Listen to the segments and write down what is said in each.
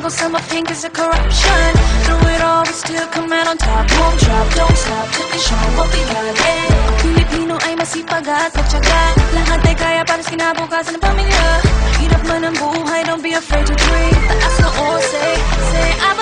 think it's a corruption. Through it all, we still come out on top. Won't drop, don't stop, till we show what we got eh. Pilipino ay masipag at matyaga Lahat ay kaya para sa kinabukasan ng pamilya. Hirap man ang buhay, don't be afraid to dream. Taas na o, say, say I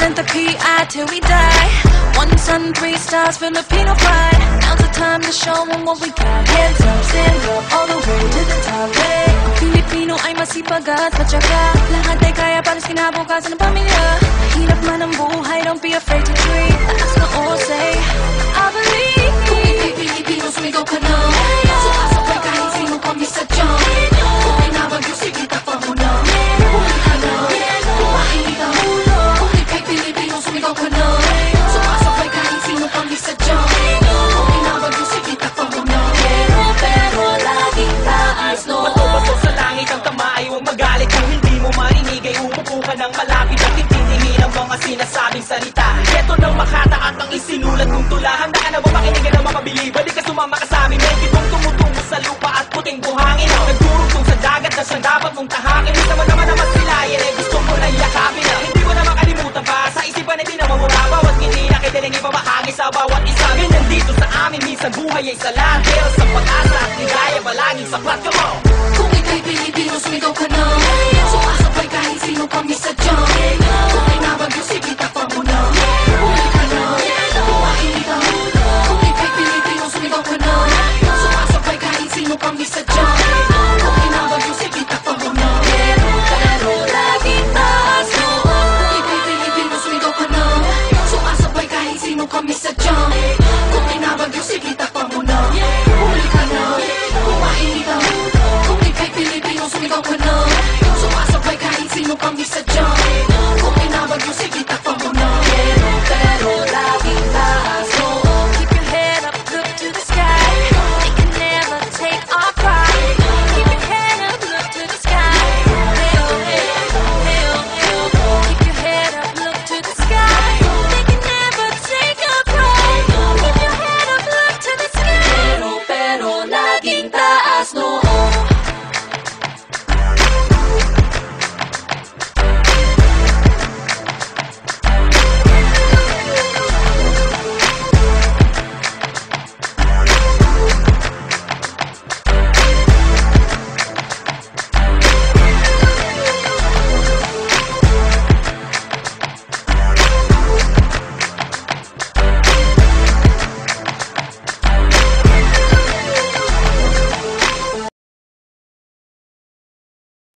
Represent the PI till we die. One sun, three stars, Filipino pride. Now's the time to show them what we got. Hands up, stand up, all the way to the top. Hey. Pilipino ay masipag at matyaga. Lahat ay kaya para sa kinabukasan ng pamilya. Hirap man ang buhay, don't be afraid to pag-asa at ligaya Palaging sapat ka mo Kung ika'y Pilipino, sumigaw ka na. Sumasabay kahit sino pa misadyang Kung ko na Sumasabay kahit sino pang isa dyan? Kung inabag mo, sige takpa mo na.